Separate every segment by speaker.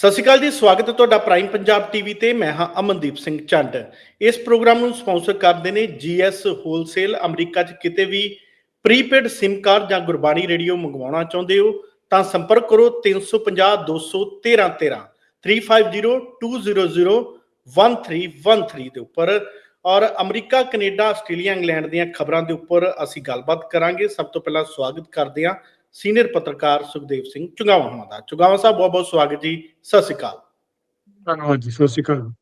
Speaker 1: ਸਤਿ ਸ਼੍ਰੀ ਅਕਾਲ ਜੀ, ਸਵਾਗਤ ਹੈ ਤੁਹਾਡਾ ਪ੍ਰਾਈਮ ਪੰਜਾਬ ਟੀਵੀ ਤੇ, ਮੈਂ ਹਾਂ ਅਮਨਦੀਪ ਸਿੰਘ ਚੰਡ। ਇਸ ਪ੍ਰੋਗਰਾਮ ਨੂੰ ਸਪਾਂਸਰ ਕਰਦੇ ਨੇ ਜੀਐਸ ਹੋਲਸੇਲ ਅਮਰੀਕਾ 'ਚ ਕਿਤੇ ਵੀ ਪ੍ਰੀਪੇਡ SIM ਕਾਰਡ ਜਾਂ ਗੁਰਬਾਣੀ ਰੇਡੀਓ ਮੰਗਵਾਉਣਾ ਚਾਹੁੰਦੇ ਹੋ, ਤਾਂ ਸੰਪਰਕ ਕਰੋ 350 213 13 3502001313 ਦੇ ਉੱਪਰ। ਔਰ ਅਮਰੀਕਾ, ਕੈਨੇਡਾ, ਆਸਟ੍ਰੇਲੀਆ, ਇੰਗਲੈਂਡ ਦੀਆਂ ਖਬਰਾਂ ਦੇ ਉੱਪਰ ਅਸੀਂ ਗੱਲਬਾਤ ਕਰਾਂਗੇ। ਸਭ ਤੋਂ ਪਹਿਲਾਂ ਸਵਾਗਤ ਕਰਦੇ ਹਾਂ ਸੀਨੀਅਰ ਪੱਤਰਕਾਰ ਸੁਖਦੇਵ ਸਿੰਘ ਚੁਗਾਵਾ ਹੋਣਾ ਦਾ। ਚੁਗਾਵਾ ਸਾਹਿਬ ਬਹੁਤ ਬਹੁਤ ਸਵਾਗਤ ਜੀ। ਸਤਿ ਸ਼੍ਰੀ ਅਕਾਲ।
Speaker 2: ਧੰਨਵਾਦ ਜੀ ਸਤਿ ਸ਼੍ਰੀ ਅਕਾਲ।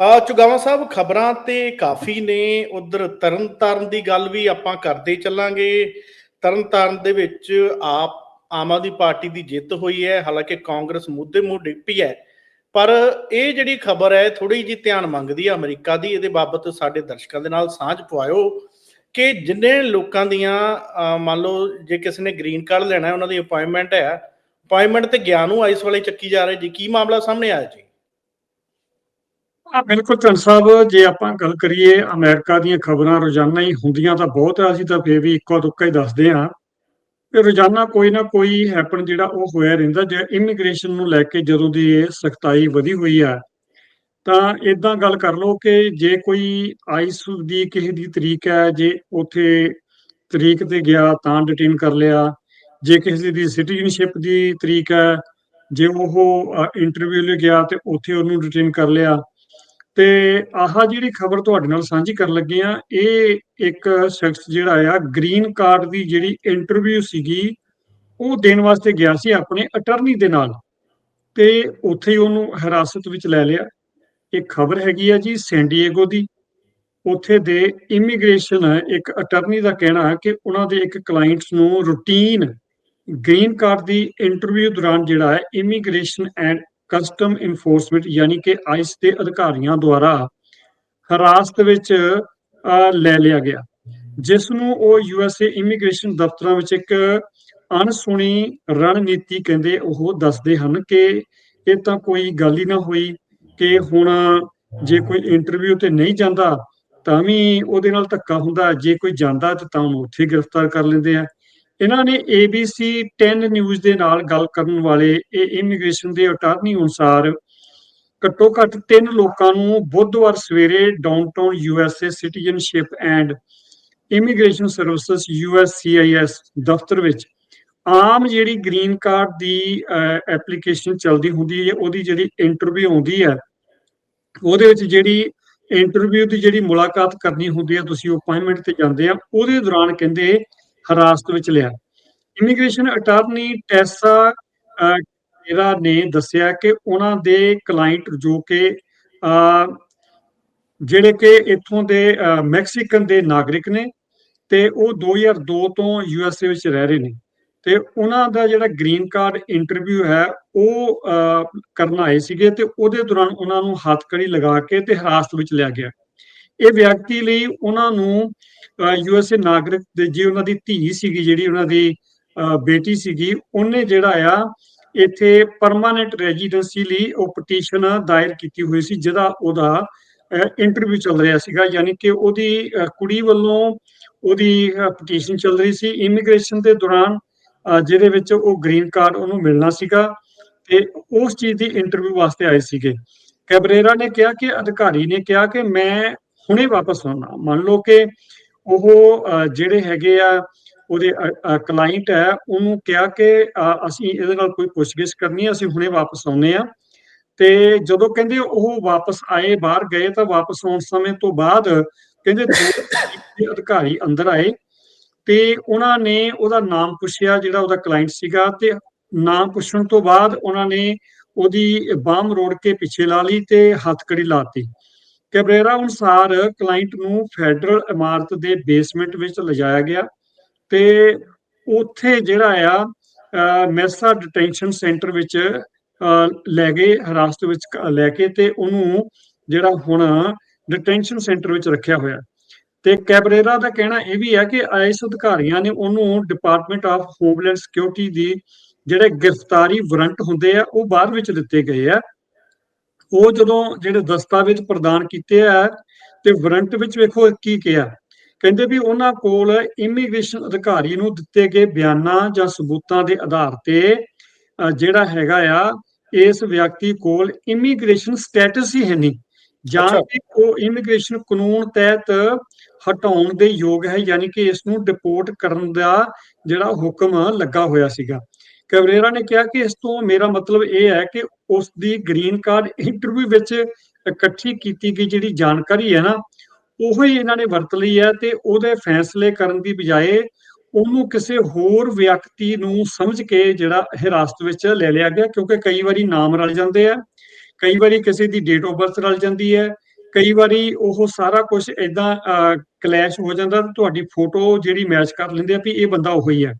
Speaker 1: ਆ ਚੁਗਾਵਾ ਸਾਹਿਬ ਖਬਰਾਂ ਤੇ ਕਾਫੀ ਨੇ। ਉਧਰ ਤਰਨਤਾਰਨ ਦੀ ਗੱਲ ਵੀ ਆਪਾਂ ਕਰਦੇ ਚੱਲਾਂਗੇ। ਤਰਨਤਾਰਨ ਦੇ ਵਿੱਚ ਆਪ ਆਮ ਆਦਮੀ ਪਾਰਟੀ ਦੀ ਜਿੱਤ ਹੋਈ ਹੈ। ਹਾਲਾਂਕਿ ਕਾਂਗਰਸ ਮੁੱਦੇ ਮੂੰਹ ਡਿੱਗ ਪਈ ਹੈ। ਪਰ ਇਹ ਜਿਹੜੀ ਖਬਰ ਹੈ ਥੋੜੀ ਜਿਹੀ ਧਿਆਨ ਮੰਗਦੀ ਹੈ ਅਮਰੀਕਾ ਦੀ। ਇਹਦੇ ਬਾਬਤ ਸਾਡੇ ਦਰਸ਼ਕਾਂ ਦੇ ਨਾਲ ਸਾਂਝ ਪਵਾਇਓ। ਕਿ ਜਿੰਨੇ ਲੋਕਾਂ ਦੀਆਂ ਮੰਨ ਲਓ ਜੇ ਕਿਸੇ ਨੇ ਗ੍ਰੀਨ ਕਾਰਡ ਲੈਣਾ ਹੈ ਉਹਨਾਂ ਦੀ ਅਪਾਇੰਟਮੈਂਟ ਹੈ ਅਪਾਇੰਟਮੈਂਟ ਤੇ ਗਿਆ ਨੂੰ ਆਈਸ ਵਾਲੇ ਚੱਕੀ ਜਾ ਰਹੇ ਜੀ, ਕੀ ਮਾਮਲਾ ਸਾਹਮਣੇ ਆਇਆ ਜੀ?
Speaker 2: ਆ ਬਿਲਕੁਲ ਧੰਨ ਸਾਹਿਬ, ਜੇ ਆਪਾਂ ਗੱਲ ਕਰੀਏ ਅਮਰੀਕਾ ਦੀਆਂ ਖਬਰਾਂ, ਰੋਜ਼ਾਨਾ ਹੀ ਹੁੰਦੀਆਂ ਤਾਂ ਬਹੁਤ ਆ, ਅਸੀਂ ਤਾਂ ਫੇਰ ਵੀ ਇੱਕੋ ਦੁੱਕਾ ਹੀ ਦੱਸਦੇ ਆ ਕਿ ਰੋਜ਼ਾਨਾ ਕੋਈ ਨਾ ਕੋਈ ਹੈਪਨ ਜਿਹੜਾ ਉਹ ਹੋਇਆ ਰਹਿੰਦਾ, ਜੇ ਇਮੀਗ੍ਰੇਸ਼ਨ ਨੂੰ ਲੈ ਕੇ ਜਦੋਂ ਦੀ ਇਹ ਸਖਤਾਈ ਵਧੀ ਹੋਈ ਆ ਤਾਂ ਇਦਾਂ ਗੱਲ ਕਰ ਲਓ ਕਿ ਜੇ ਕੋਈ ਆਈਸ ਦੀ ਕਿਸੇ ਦੀ ਤਰੀਕ ਹੈ, ਜੇ ਉਥੇ ਤਰੀਕ ਤੇ ਗਿਆ ਤਾਂ ਡਿਟੇਨ ਕਰ ਲਿਆ। ਜੇ ਕਿਸੇ ਦੀ ਸਿਟੀਜ਼ਨਸ਼ਿਪ ਦੀ ਤਰੀਕ ਹੈ, ਜੇ ਉਹ ਇੰਟਰਵਿਊ ਲਈ ਗਿਆ ਤੇ ਉੱਥੇ ਉਹਨੂੰ ਡਿਟੇਨ ਕਰ ਲਿਆ। ਤੇ ਆਹ ਜਿਹੜੀ ਖਬਰ ਤੁਹਾਡੇ ਨਾਲ ਸਾਂਝੀ ਕਰਨ ਲੱਗੇ ਆ ਇਹ ਇੱਕ ਸ਼ਖਸ ਜਿਹੜਾ ਆ, ਗ੍ਰੀਨ ਕਾਰਡ ਦੀ ਜਿਹੜੀ ਇੰਟਰਵਿਊ ਸੀਗੀ, ਉਹ ਦੇਣ ਵਾਸਤੇ ਗਿਆ ਸੀ ਆਪਣੇ ਅਟਰਨੀ ਦੇ ਨਾਲ। ਤੇ ਉੱਥੇ ਹੀ ਉਹਨੂੰ ਹਿਰਾਸਤ ਵਿੱਚ ਲੈ ਲਿਆ। ਇਹ ਖਬਰ ਹੈਗੀ ਹੈ ਜੀ ਸੈਂਡੀਏਗੋ ਦੀ। ਉੱਥੇ ਦੇ ਇਮੀਗ੍ਰੇਸ਼ਨ ਇੱਕ ਅਟਰਨੀ ਦਾ ਕਹਿਣਾ ਹੈ ਕਿ ਉਹਨਾਂ ਦੇ ਇੱਕ ਕਲਾਇੰਟਸ ਨੂੰ ਰੂਟੀਨ ਗ੍ਰੀਨ ਕਾਰਡ ਦੀ ਇੰਟਰਵਿਊ ਦੌਰਾਨ ਜਿਹੜਾ ਹੈ ਇਮੀਗ੍ਰੇਸ਼ਨ ਐਂਡ ਕਸਟਮ ਇਨਫੋਰਸਮੈਂਟ ਯਾਨੀ ਕਿ ਆਈਸ ਦੇ ਅਧਿਕਾਰੀਆਂ ਦੁਆਰਾ ਹਿਰਾਸਤ ਵਿੱਚ ਲੈ ਲਿਆ ਗਿਆ। ਜਿਸ ਨੂੰ ਉਹ ਯੂਐਸਏ ਇਮੀਗ੍ਰੇਸ਼ਨ ਦਫ਼ਤਰਾਂ ਵਿੱਚ ਇੱਕ ਅਣਸੁਣੀ ਰਣਨੀਤੀ ਕਹਿੰਦੇ ਉਹ ਦੱਸਦੇ ਹਨ ਕਿ ਇਹ ਤਾਂ ਕੋਈ ਗੱਲ ਹੀ ਨਾ ਹੋਈ। ਕਿ ਹੁਣ ਜੇ ਕੋਈ ਇੰਟਰਵਿਊ ਤੇ ਨਹੀਂ ਜਾਂਦਾ, ਤਾਂ ਵੀ ਉਹਦੇ ਨਾਲ ਧੱਕਾ ਹੁੰਦਾ। ਜੇ ਕੋਈ ਜਾਂਦਾ ਤਾਂ ਉਹਨੂੰ ਉੱਥੇ ਗ੍ਰਿਫਤਾਰ ਕਰ ਲੈਂਦੇ ਆ। ਇਹਨਾਂ ਨੇ ABC 10 ਨਿਊਜ਼ ਦੇ ਨਾਲ ਗੱਲ ਕਰਨ ਵਾਲੇ ਇਹ ਇਮੀਗ੍ਰੇਸ਼ਨ ਦੇ ਅਟਾਰਨੀ ਅਨੁਸਾਰ ਘੱਟੋ ਘੱਟ ਤਿੰਨ ਲੋਕਾਂ ਨੂੰ ਬੁੱਧਵਾਰ ਸਵੇਰੇ downtown USA citizenship and immigration services USCIS ਦਫ਼ਤਰ ਵਿੱਚ ਆਮ ਜਿਹੜੀ ਗ੍ਰੀਨ ਕਾਰਡ ਦੀ ਐਪਲੀਕੇਸ਼ਨ ਚੱਲਦੀ ਹੁੰਦੀ ਹੈ, ਉਹਦੀ ਜਿਹੜੀ ਇੰਟਰਵਿਊ ਆਉਂਦੀ ਹੈ ਉਹਦੇ ਵਿੱਚ ਜਿਹੜੀ ਇੰਟਰਵਿਊ ਦੀ ਜਿਹੜੀ ਮੁਲਾਕਾਤ ਕਰਨੀ ਹੁੰਦੀ ਹੈ ਤੁਸੀਂ ਅਪਾਇੰਟਮੈਂਟ ਤੇ ਜਾਂਦੇ ਆ ਉਹਦੇ ਦੌਰਾਨ ਕਹਿੰਦੇ ਹਿਰਾਸਤ ਵਿੱਚ ਲਿਆ। ਇਮੀਗ੍ਰੇਸ਼ਨ ਅਟਾਰਨੀ ਟੈਸਾ ਇਹਦਾ ਨੇ ਦੱਸਿਆ ਕਿ ਉਹਨਾਂ ਦੇ ਕਲਾਇੰਟ ਜੋ ਕਿ ਅਹ, ਜਿਹੜੇ ਕਿ ਇੱਥੋਂ ਦੇ ਮੈਕਸੀਕਨ ਦੇ ਨਾਗਰਿਕ ਨੇ ਤੇ ਉਹ 2002 ਤੋਂ ਯੂਐਸਏ ਵਿੱਚ ਰਹਿ ਰਹੇ ਨੇ। ਤੇ ਉਹਨਾਂ ਦਾ ਜਿਹੜਾ ਗ੍ਰੀਨ ਕਾਰਡ ਇੰਟਰਵਿਊ ਹੈ, ਉਹ ਕਰਨ ਆਏ ਸੀਗੇ ਤੇ ਉਹਦੇ ਦੌਰਾਨ ਉਹਨਾਂ ਨੂੰ ਹੱਥਕੜੀ ਲਗਾ ਕੇ ਤੇ ਹਿਰਾਸਤ ਵਿੱਚ ਲਿਆ ਗਿਆ। ਇਹ ਵਿਅਕਤੀ ਲਈ ਉਹਨਾਂ ਨੂੰ ਯੂਐਸਏ ਨਾਗਰਿਕ ਦੇ ਜੇ ਉਹਨਾਂ ਦੀ ਧੀ ਸੀਗੀ, ਜਿਹੜੀ ਉਹਨਾਂ ਦੀ ਬੇਟੀ ਸੀਗੀ, ਉਹਨੇ ਜਿਹੜਾ ਆ, ਇੱਥੇ ਪਰਮਾਨੈਂਟ ਰੈਜ਼ੀਡੈਂਸੀ ਲਈ ਉਹ ਪਟੀਸ਼ਨ ਦਾਇਰ ਕੀਤੀ ਹੋਈ ਸੀ, ਜਿਹਦਾ ਉਹਦਾ ਇੰਟਰਵਿਊ ਚੱਲ ਰਿਹਾ ਸੀਗਾ, ਯਾਨੀ ਕਿ ਉਹਦੀ ਕੁੜੀ ਵੱਲੋਂ ਉਹਦੀ ਪਟੀਸ਼ਨ ਚੱਲ ਰਹੀ ਸੀ। ਇਮੀਗ੍ਰੇਸ਼ਨ ਦੇ ਦੌਰਾਨ ਜਿਹਦੇ ਵਿੱਚ ਉਹ ਗ੍ਰੀਨ ਕਾਰਡ ਉਹਨੂੰ ਮਿਲਣਾ ਸੀਗਾ ਤੇ ਉਸ ਚੀਜ਼ ਦੀ ਇੰਟਰਵਿਊ ਵਾਸਤੇ ਆਏ ਸੀਗੇ। ਕੈਬਰੇਰਾ ਨੇ ਕਿਹਾ ਕਿ, ਅਧਿਕਾਰੀ ਨੇ ਕਿਹਾ ਕਿ ਮੈਂ ਹੁਣੇ ਵਾਪਸ ਆਉਣਾ। ਮੰਨ ਲਓ ਕਿ ਉਹ ਜਿਹੜੇ ਹੈਗੇ ਆ, ਉਹਦੇ ਕਲਾਇੰਟ ਹੈ, ਉਹਨੂੰ ਕਿਹਾ ਕਿ ਅਸੀਂ ਇਹਦੇ ਨਾਲ ਕੋਈ ਪੁੱਛਗਿੱਛ ਕਰਨੀ ਹੈ, ਅਸੀਂ ਹੁਣੇ ਵਾਪਸ ਆਉਨੇ ਆ ਤੇ ਜਦੋਂ ਕਹਿੰਦੇ ਉਹ ਵਾਪਸ ਆਏ, ਬਾਹਰ ਗਏ, ਤਾਂ ਵਾਪਸ ਆਉਣ ਸਮੇਂ ਤੋਂ ਬਾਅਦ ਕਹਿੰਦੇ ਅਧਿਕਾਰੀ ਅੰਦਰ ਆਏ। ਤੇ ਉਹਨਾਂ ਨੇ ਉਹਦਾ ਨਾਮ ਪੁੱਛਿਆ, ਜਿਹੜਾ ਉਹਦਾ ਕਲਾਇੰਟ ਸੀਗਾ ਤੇ ਨਾਮ ਪੁੱਛਣ ਤੋਂ ਬਾਅਦ ਉਹਨਾਂ ਨੇ ਉਹਦੀ ਬਾਹ ਰੋੜ ਕੇ ਪਿੱਛੇ ਲਾ ਲਈ ਤੇ ਹੱਥਕੜੀ ਲਾਤੀ ਕੈਬਰੇਰਾ ਅਨੁਸਾਰ ਕਲਾਇੰਟ ਨੂੰ ਫੈਡਰਲ ਇਮਾਰਤ ਦੇ ਬੇਸਮੈਂਟ ਵਿੱਚ ਲਿਜਾਇਆ ਗਿਆ ਤੇ ਉੱਥੇ ਜਿਹੜਾ ਆ ਮੈਸਾ ਡਿਟੈਂਸ਼ਨ ਸੈਂਟਰ ਵਿੱਚ ਲੈ ਗਏ, ਹਿਰਾਸਤ ਵਿੱਚ ਲੈ ਕੇ ਤੇ ਉਹਨੂੰ ਜਿਹੜਾ ਹੁਣ ਡਿਟੈਂਸ਼ਨ ਸੈਂਟਰ ਵਿੱਚ ਰੱਖਿਆ ਹੋਇਆ। ਤੇ ਕੈਬਰੇਰਾ ਦਾ ਕਹਿਣਾ ਇਹ ਵੀ ਹੈ ਕਿ ਆਈਐਸ ਅਧਿਕਾਰੀਆਂ ਨੇ ਉਹਨੂੰ ਡਿਪਾਰਟਮੈਂਟ ਆਫ ਹੋਮਲੈਂਡ ਸਿਕਿਉਰਿਟੀ ਦੀ ਜਿਹੜੇ ਗ੍ਰਿਫਤਾਰੀ ਵਾਰੰਟ ਹੁੰਦੇ ਆ, ਉਹ ਬਾਅਦ ਵਿੱਚ ਦਿੱਤੇ ਗਏ ਆ। ਉਹ ਜਦੋਂ ਜਿਹੜੇ ਦਸਤਾਵੇਜ਼ ਪ੍ਰਦਾਨ ਕੀਤੇ ਆ ਤੇ ਵਾਰੰਟ ਵਿੱਚ ਵੇਖੋ ਕੀ ਕਿਹਾ। ਕਹਿੰਦੇ ਵੀ ਉਹਨਾਂ ਕੋਲ ਇਮੀਗ੍ਰੇਸ਼ਨ ਅਧਿਕਾਰੀ ਨੂੰ ਦਿੱਤੇ ਗਏ ਬਿਆਨਾਂ ਜਾਂ ਸਬੂਤਾਂ ਦੇ ਆਧਾਰ ਤੇ ਜਿਹੜਾ ਹੈਗਾ ਆ, ਇਸ ਵਿਅਕਤੀ ਕੋਲ ਇਮੀਗ੍ਰੇਸ਼ਨ ਸਟੇਟਸ ਹੀ ਹੈ ਨਹੀਂ। ਜਾਂ। ਕਿ ਉਹ ਇਮੀਗ੍ਰੇਸ਼ਨ ਕਾਨੂੰਨ ਤਹਿਤ ਹਟਾਉਣ ਦੇ ਯੋਗ ਹੈ ਯਾਨੀ ਕਿ ਇਸ ਨੂੰ ਡਿਪੋਰਟ ਕਰਨ ਦਾ ਜਿਹੜਾ ਹੁਕਮ ਲੱਗਾ ਹੋਇਆ ਸੀਗਾ ਕੈਬਰੇਰਾ ਨੇ ਕਿਹਾ ਕਿ ਇਸ ਤੋਂ ਮੇਰਾ ਮਤਲਬ ਇਹ ਹੈ ਕਿ ਉਸ ਦੀ ਗ੍ਰੀਨ ਕਾਰਡ ਇੰਟਰਵਿਊ ਵਿੱਚ ਇਕੱਠੀ ਕੀਤੀ ਗਈ ਜਿਹੜੀ ਜਾਣਕਾਰੀ ਹੈ ਨਾ ਉਹੋ ਹੀ ਇਹਨਾਂ ਨੇ ਵਰਤ ਲਈ ਹੈ ਤੇ ਉਹਦੇ ਫੈਸਲੇ ਕਰਨ ਦੀ ਬਜਾਏ ਉਹਨੂੰ ਕਿਸੇ ਹੋਰ ਵਿਅਕਤੀ ਨੂੰ ਸਮਝ ਕੇ ਜਿਹੜਾ ਹਿਰਾਸਤ ਵਿੱਚ ਲੈ ਲਿਆ ਗਿਆ ਕਿਉਂਕਿ ਕਈ ਵਾਰੀ ਨਾਮ ਰਲ ਜਾਂਦੇ ਆ ਕਈ ਵਾਰੀ ਕਿਸੇ ਦੀ ਡੇਟ ਆਫ ਬਰਥ ਰਲ ਜਾਂਦੀ ਹੈ ਕਈ ਵਾਰੀ ਉਹ ਸਾਰਾ ਕੁਝ ਇਦਾਂ ਕਲੈਸ਼ ਹੋ ਜਾਂਦਾ ਤੁਹਾਡੀ ਫੋਟੋ ਜਿਹੜੀ ਮੈਚ ਕਰ ਲੈਂਦੇ ਆ ਵੀ ਇਹ ਬੰਦਾ ਉਹੀ ਹੀ ਹੈ।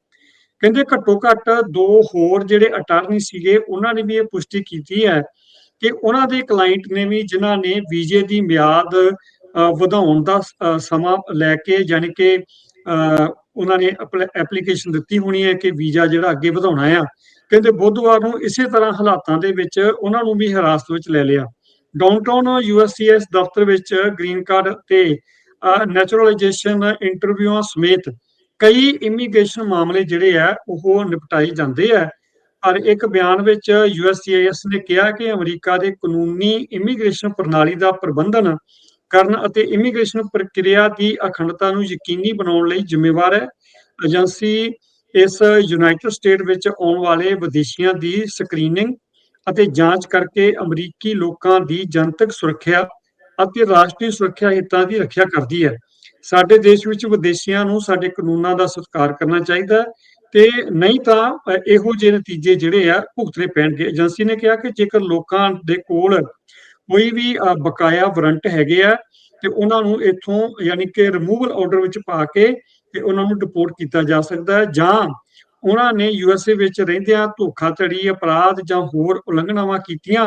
Speaker 2: ਕਹਿੰਦੇ ਘੱਟੋ ਘੱਟ ਦੋ ਹੋਰ ਜਿਹੜੇ ਅਟਾਰਨੀ ਸੀਗੇ ਉਹਨਾਂ ਨੇ ਵੀ ਇਹ ਪੁਸ਼ਟੀ ਕੀਤੀ ਹੈ ਕਿ ਉਹਨਾਂ ਦੇ ਕਲਾਇੰਟ ਨੇ ਵੀ ਜਿਨ੍ਹਾਂ ਨੇ ਵੀਜ਼ੇ ਦੀ ਮਿਆਦ ਵਧਾਉਣ ਦਾ ਸਮਾਂ ਲੈ ਕੇ ਯਾਨੀ ਕਿ ਅ, ਉਹਨਾਂ ਨੇ ਐਪਲੀਕੇਸ਼ਨ ਦਿੱਤੀ ਹੋਣੀ ਹੈ ਕਿ ਵੀਜ਼ਾ ਜਿਹੜਾ ਅੱਗੇ ਵਧਾਉਣਾ ਆ ਕਹਿੰਦੇ ਬੁੱਧਵਾਰ ਨੂੰ ਇਸੇ ਤਰ੍ਹਾਂ ਹਾਲਾਤਾਂ ਦੇ ਵਿੱਚ ਉਹਨਾਂ ਨੂੰ ਵੀ ਹਿਰਾਸਤ ਵਿੱਚ ਲੈ ਲਿਆ। ਡਾਊਨਟਾਊਨ ਯੂਐਸਸੀਐਸ ਦਫ਼ਤਰ ਵਿੱਚ ਗ੍ਰੀਨ ਕਾਰਡ ਤੇ ਨੈਚੁਰਲਾਈਜੇਸ਼ਨ ਇੰਟਰਵਿਊਆਂ ਸਮੇਤ ਕਈ ਇਮੀਗ੍ਰੇਸ਼ਨ ਮਾਮਲੇ ਜਿਹੜੇ ਆ, ਉਹ ਨਿਪਟਾਏ ਜਾਂਦੇ ਆ। ਪਰ ਇੱਕ ਬਿਆਨ ਵਿੱਚ ਯੂਐਸਸੀਆਈਐਸ ਨੇ ਕਿਹਾ ਕਿ ਅਮਰੀਕਾ ਦੇ ਕਾਨੂੰਨੀ ਇਮੀਗ੍ਰੇਸ਼ਨ ਪ੍ਰਣਾਲੀ ਦਾ ਪ੍ਰਬੰਧਨ ਕਰਨ ਅਤੇ ਇਮੀਗ੍ਰੇਸ਼ਨ ਪ੍ਰਕਿਰਿਆ ਦੀ ਅਖੰਡਤਾ ਨੂੰ ਯਕੀਨੀ ਬਣਾਉਣ ਲਈ ਜ਼ਿੰਮੇਵਾਰ ਹੈ। ਏਜੰਸੀ ਇਸ ਯੂਨਾਈਟਿਡ ਸਟੇਟ ਵਿੱਚ ਆਉਣ ਵਾਲੇ ਵਿਦੇਸ਼ੀਆਂ ਦੀ ਸਕਰੀਨਿੰਗ ਅਤੇ ਜਾਂਚ ਕਰਕੇ ਅਮਰੀਕੀ ਲੋਕਾਂ ਦੀ ਜਨਤਕ ਸੁਰੱਖਿਆ ਅਤੇ ਰਾਸ਼ਟਰੀ ਸੁਰੱਖਿਆ ਹਿੱਤਾਂ ਦੀ ਰੱਖਿਆ ਕਰਦੀ ਹੈ। ਸਾਡੇ ਦੇਸ਼ ਵਿੱਚ ਵਿਦੇਸ਼ੀਆਂ ਨੂੰ ਸਾਡੇ ਕਾਨੂੰਨਾਂ ਦਾ ਸਤਿਕਾਰ ਕਰਨਾ ਚਾਹੀਦਾ ਤੇ ਨਹੀਂ ਤਾਂ ਇਹੋ ਜਿਹੇ ਨਤੀਜੇ ਜਿਹੜੇ ਆ ਭੁਗਤਣੇ ਪੈਣਗੇ। ਏਜੰਸੀ ਨੇ ਕਿਹਾ ਕਿ ਜੇਕਰ ਲੋਕਾਂ ਦੇ ਕੋਲ ਕੋਈ ਵੀ ਬਕਾਇਆ ਵਾਰੰਟ ਹੈਗੇ ਆ ਤੇ ਉਹਨਾਂ ਨੂੰ ਇੱਥੋਂ ਯਾਨੀ ਕਿ ਰਿਮੂਵਲ ਆਰਡਰ ਵਿੱਚ ਪਾ ਕੇ ਤੇ ਉਹਨਾਂ ਨੂੰ ਡਿਪੋਰਟ ਕੀਤਾ ਜਾ ਸਕਦਾ ਹੈ ਜਾਂ ਉਹਨਾਂ ਨੇ ਯੂਐਸਏ ਵਿੱਚ ਰਹਿੰਦਿਆਂ ਧੋਖਾਧੜੀ ਅਪਰਾਧ ਜਾਂ ਹੋਰ ਉਲੰਘਣਾਵਾਂ ਕੀਤੀਆਂ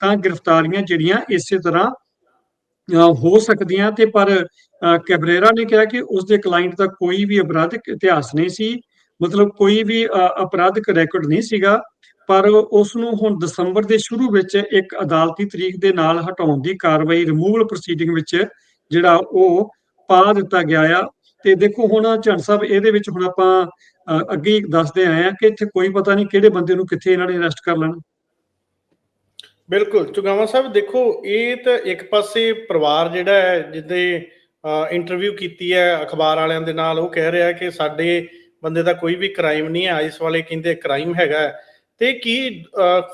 Speaker 2: ਤਾਂ ਗ੍ਰਿਫਤਾਰੀਆਂ ਜਿਹੜੀਆਂ ਇਸੇ ਤਰ੍ਹਾਂ ਹੋ ਸਕਦੀਆਂ ਤੇ ਪਰ ਅ, ਕੈਬਰੇਰਾ ਨੇ ਕਿਹਾ ਕਿ ਉਸ ਦੇ ਕਲਾਇੰਟ ਦਾ ਕੋਈ ਵੀ ਅਪਰਾਧਿਕ ਇਤਿਹਾਸ ਨਹੀਂ ਸੀ ਮਤਲਬ ਕੋਈ ਵੀ ਅਪਰਾਧਿਕ ਰੈਕੋਰਡ ਨਹੀਂ ਸੀਗਾ ਪਰ ਉਸ ਨੂੰ ਹੁਣ ਦਸੰਬਰ ਦੇ ਸ਼ੁਰੂ ਵਿੱਚ ਇੱਕ ਅਦਾਲਤੀ ਤਰੀਕ ਦੇ ਨਾਲ ਹਟਾਉਣ ਦੀ ਕਾਰਵਾਈ ਰਿਮੂਵਲ ਪ੍ਰੋਸੀਡਿੰਗ ਵਿੱਚ ਜਿਹੜਾ ਉਹ ਪਾ ਦਿੱਤਾ ਗਿਆ ਆ ਤੇ ਦੇਖੋ ਹੁਣ ਝੰਡ ਸਾਹਿਬ, ਇਹਦੇ ਵਿੱਚ ਹੁਣ ਆਪਾਂ ਅੱਗੇ ਦੱਸਦੇ ਆਏ ਆ ਕਿ ਇੱਥੇ ਕੋਈ ਪਤਾ ਨਹੀਂ ਕਿਹੜੇ ਬੰਦੇ ਨੂੰ ਕਿੱਥੇ ਇਹਨਾਂ ਨੇ ਅਰੈਸਟ ਕਰ ਲੈਣਾ।
Speaker 1: ਬਿਲਕੁਲ, ਚੁਗਾਵਾ ਸਾਹਿਬ, ਦੇਖੋ, ਇਹ ਤਾਂ ਇੱਕ ਪਾਸੇ ਪਰਿਵਾਰ ਜਿਹੜਾ ਹੈ ਜਿੱਦੇ ਇੰਟਰਵਿਊ ਕੀਤੀ ਹੈ, ਅਖਬਾਰ ਵਾਲਿਆਂ ਦੇ ਨਾਲ, ਉਹ ਕਹਿ ਰਿਹਾ ਕਿ ਸਾਡੇ ਬੰਦੇ ਦਾ ਕੋਈ ਵੀ ਕ੍ਰਾਈਮ ਨਹੀਂ ਹੈ ਆਈਸ ਵਾਲੇ ਕਹਿੰਦੇ ਕ੍ਰਾਈਮ ਹੈਗਾ ਤੇ ਕੀ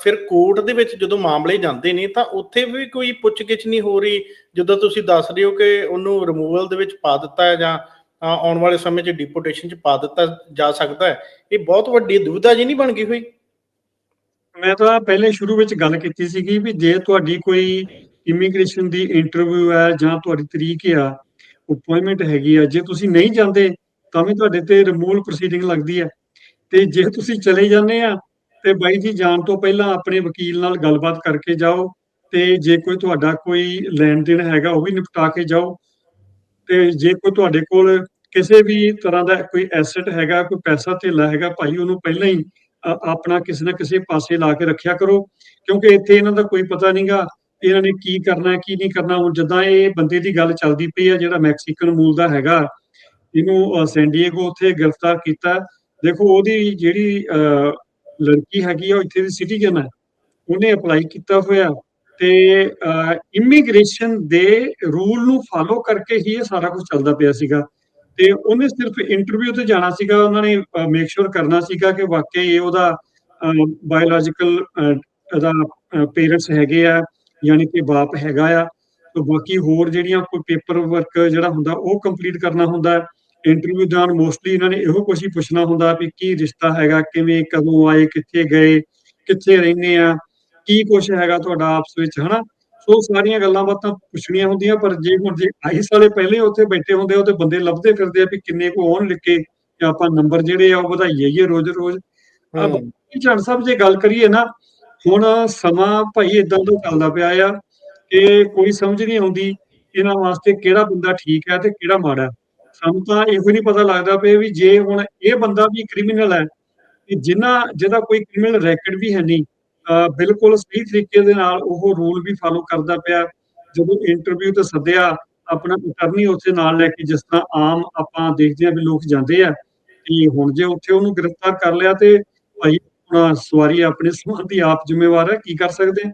Speaker 1: ਫਿਰ ਕੋਰਟ ਦੇ ਵਿੱਚ ਜਦੋਂ ਮਾਮਲੇ ਜਾਂਦੇ ਨੇ, ਤਾਂ ਉੱਥੇ ਵੀ ਕੋਈ ਪੁੱਛਗਿੱਛ ਨਹੀਂ ਹੋ ਰਹੀ, ਜਦੋਂ ਤੁਸੀਂ ਦੱਸ ਰਹੇ ਹੋ ਕਿ ਉਹਨੂੰ ਰਿਮੂਵਲ ਦੇ ਵਿੱਚ ਪਾ ਦਿੱਤਾ ਹੈ ਜਾਂ ਆਉਣ ਵਾਲੇ ਸਮੇਂ 'ਚ ਡਿਪੋਟੇਸ਼ਨ 'ਚ ਪਾ ਦਿੱਤਾ ਜਾ ਸਕਦਾ ਹੈ। ਇਹ ਬਹੁਤ ਵੱਡੀ ਦੁਵਿਧਾ ਜੀ ਨਹੀਂ ਬਣ ਗਈ ਹੋਈ?
Speaker 2: ਮੈਂ ਤਾਂ ਪਹਿਲੇ ਸ਼ੁਰੂ ਵਿੱਚ ਗੱਲ ਕੀਤੀ ਸੀਗੀ ਵੀ ਜੇ ਤੁਹਾਡੀ ਕੋਈ ਇਮੀਗ੍ਰੇਸ਼ਨ ਦੀ ਇੰਟਰਵਿਊ ਹੈ ਜਾਂ ਤੁਹਾਡੀ ਤਰੀਕ ਆ ਅਪਾਇੰਟਮੈਂਟ ਹੈਗੀ ਆ, ਜੇ ਤੁਸੀਂ ਨਹੀਂ ਜਾਂਦੇ, ਤਾਂ ਵੀ ਤੁਹਾਡੇ ਤੇ ਰਿਮੂਵਲ ਪ੍ਰੋਸੀਡਿੰਗ ਲੱਗਦੀ ਹੈ। ਤੇ ਜੇ ਤੁਸੀਂ ਚਲੇ ਜਾਂਦੇ ਆ, ਤੇ ਬਾਈ ਜੀ ਜਾਣ ਤੋਂ ਪਹਿਲਾਂ ਆਪਣੇ ਵਕੀਲ ਨਾਲ ਗੱਲਬਾਤ ਕਰਕੇ ਜਾਓ, ਤੇ ਜੇ ਕੋਈ ਤੁਹਾਡਾ ਕੋਈ ਲੈਣ ਦੇਣ ਹੈਗਾ ਉਹ ਵੀ ਨਿਪਟਾ ਕੇ ਜਾਓ ਤੇ ਜੇ ਕੋਈ ਤੁਹਾਡੇ ਕੋਲ ਕਿਸੇ ਵੀ ਤਰ੍ਹਾਂ ਦਾ ਕੋਈ ਐਸੈਟ ਹੈਗਾ ਕੋਈ ਪੈਸਾ ਧੇਲਾ ਹੈਗਾ ਭਾਈ ਉਹਨੂੰ ਪਹਿਲਾਂ ਹੀ ਆਪਣਾ ਕਿਸੇ ਨਾ ਕਿਸੇ ਪਾਸੇ ਲਾ ਕੇ ਰੱਖਿਆ ਕਰੋ ਕਿਉਂਕਿ ਇੱਥੇ ਇਹਨਾਂ ਦਾ ਕੋਈ ਪਤਾ ਨਹੀਂਗਾ ਇਹਨਾਂ ਨੇ ਕੀ ਕਰਨਾ ਹੈ, ਕੀ ਨਹੀਂ ਕਰਨਾ ਹੁਣ ਜਿੱਦਾਂ ਇਹ ਬੰਦੇ ਦੀ ਗੱਲ ਚੱਲਦੀ ਪਈ ਹੈ ਜਿਹੜਾ ਮੈਕਸੀਕਨ ਮੂਲ ਦਾ ਹੈਗਾ ਇਹਨੂੰ ਸੈਂਡੀਏਗੋ ਉੱਥੇ ਗ੍ਰਿਫਤਾਰ ਕੀਤਾ। ਦੇਖੋ ਉਹਦੀ ਜਿਹੜੀ ਅ, ਲੜਕੀ ਹੈਗੀ ਆ ਉਹ ਇੱਥੇ ਦੀ ਸਿਟੀਜ਼ਨ ਹੈ ਉਹਨੇ ਅਪਲਾਈ ਕੀਤਾ ਹੋਇਆ। ਤੇ ਇਮੀਗ੍ਰੇਸ਼ਨ ਦੇ ਰੂਲ ਨੂੰ ਫਾਲੋ ਕਰਕੇ ਹੀ ਇਹ ਸਾਰਾ ਕੁਝ ਚੱਲਦਾ ਪਿਆ ਸੀਗਾ। ਤੇ ਉਹਨੇ ਸਿਰਫ ਇੰਟਰਵਿਊ ਤੇ ਜਾਣਾ ਸੀਗਾ, ਉਹਨਾਂ ਨੇ ਮੇਕ ਸ਼ੋਰ ਕਰਨਾ ਸੀਗਾ ਕਿ ਵਾਕਈ ਇਹ ਉਹਦਾ ਬਾਇਓਲੋਜੀਕਲ ਇਹਦਾ ਪੇਰੈਂਟਸ ਹੈਗੇ ਆ, ਯਾਨੀ ਕਿ ਬਾਪ ਹੈਗਾ ਆ। ਤੇ ਬਾਕੀ ਹੋਰ ਜਿਹੜੀਆਂ ਕੋਈ ਪੇਪਰ ਵਰਕ ਜਿਹੜਾ ਹੁੰਦਾ, ਉਹ ਕੰਪਲੀਟ ਕਰਨਾ ਹੁੰਦਾ। ਇੰਟਰਵਿਊ ਦੌਰਾਨ ਮੋਸਟਲੀ ਇਹਨਾਂ ਨੇ ਇਹੋ ਕੁਝ ਹੀ ਪੁੱਛਣਾ ਹੁੰਦਾ ਵੀ ਕੀ ਰਿਸ਼ਤਾ ਹੈਗਾ, ਕਿਵੇਂ, ਕਦੋਂ ਆਏ, ਕਿੱਥੇ ਗਏ, ਕਿੱਥੇ ਰਹਿੰਦੇ ਆ। ਕੀ ਕੁਝ ਹੈਗਾ ਤੁਹਾਡਾ ਆਪਸ ਵਿੱਚ ਹਨਾ? ਸੋ ਸਾਰੀਆਂ ਗੱਲਾਂ ਬਾਤਾਂ ਪੁੱਛਣੀਆਂ ਹੁੰਦੀਆਂ ਪਰ ਜੇ ਹੁਣ ਜੇ ਆਈਸ ਵਾਲੇ ਪਹਿਲੇ ਉੱਥੇ ਬੈਠੇ ਹੁੰਦੇ ਉਹ ਤੇ ਬੰਦੇ ਲੱਭਦੇ ਫਿਰਦੇ ਆ ਵੀ ਕਿੰਨੇ ਕੋ ਆਉਣ ਲਿਖੇ ਤੇ ਆਪਾਂ ਨੰਬਰ ਜਿਹੜੇ ਆ ਉਹ ਵਧਾਈ ਜਾਈਏ ਰੋਜ਼-ਰੋਜ਼ ਝੰਡ ਸਾਹਿਬ ਜੇ ਗੱਲ ਕਰੀਏ ਨਾ ਹੁਣ ਸਮਾਂ ਭਾਈ ਇਦਾਂ ਦਾ ਚੱਲਦਾ ਪਿਆ ਆ ਕਿ ਕੋਈ ਸਮਝ ਨਹੀਂ ਆਉਂਦੀ ਇਹਨਾਂ ਵਾਸਤੇ ਕਿਹੜਾ ਬੰਦਾ ਠੀਕ ਹੈ ਤੇ ਕਿਹੜਾ ਮਾੜਾ। ਸਾਨੂੰ ਤਾਂ ਇਹੋ ਨਹੀਂ ਪਤਾ ਲੱਗਦਾ ਪਿਆ ਵੀ ਜੇ ਹੁਣ ਇਹ ਬੰਦਾ ਵੀ ਕ੍ਰਿਮੀਨਲ ਹੈ ਕਿ ਜਿਨ੍ਹਾਂ ਜਿਹਦਾ ਕੋਈ ਕ੍ਰਿਮੀਨਲ ਰੈਕੋਰਡ ਵੀ ਹੈ ਨਹੀਂ ਬਿਲਕੁਲ ਸਹੀ ਤਰੀਕੇ ਦੇ ਨਾਲ ਉਹ ਰੂਲ ਵੀ ਫਾਲੋ ਕਰਦਾ ਪਿਆ। ਜਦੋਂ ਇੰਟਰਵਿਊ ਤੇ ਸੱਦਿਆ, ਆਪਣਾ ਅਟਰਨੀ ਉੱਥੇ ਨਾਲ ਲੈ ਕੇ ਜਿਸ ਤਰ੍ਹਾਂ ਆਮ ਆਪਾਂ ਦੇਖਦੇ ਆ ਵੀ ਲੋਕ ਜਾਂਦੇ ਆ ਕਿ ਹੁਣ ਜੇ ਉੱਥੇ ਉਹਨੂੰ ਗ੍ਰਿਫਤਾਰ ਕਰ ਲਿਆ ਤੇ ਭਾਈ ਹੁਣ ਸਵਾਰੀ ਆਪਣੇ ਸਮਾਨ ਦੀ ਆਪ ਜ਼ਿੰਮੇਵਾਰ ਹੈ, ਕੀ ਕਰ ਸਕਦੇ ਹਾਂ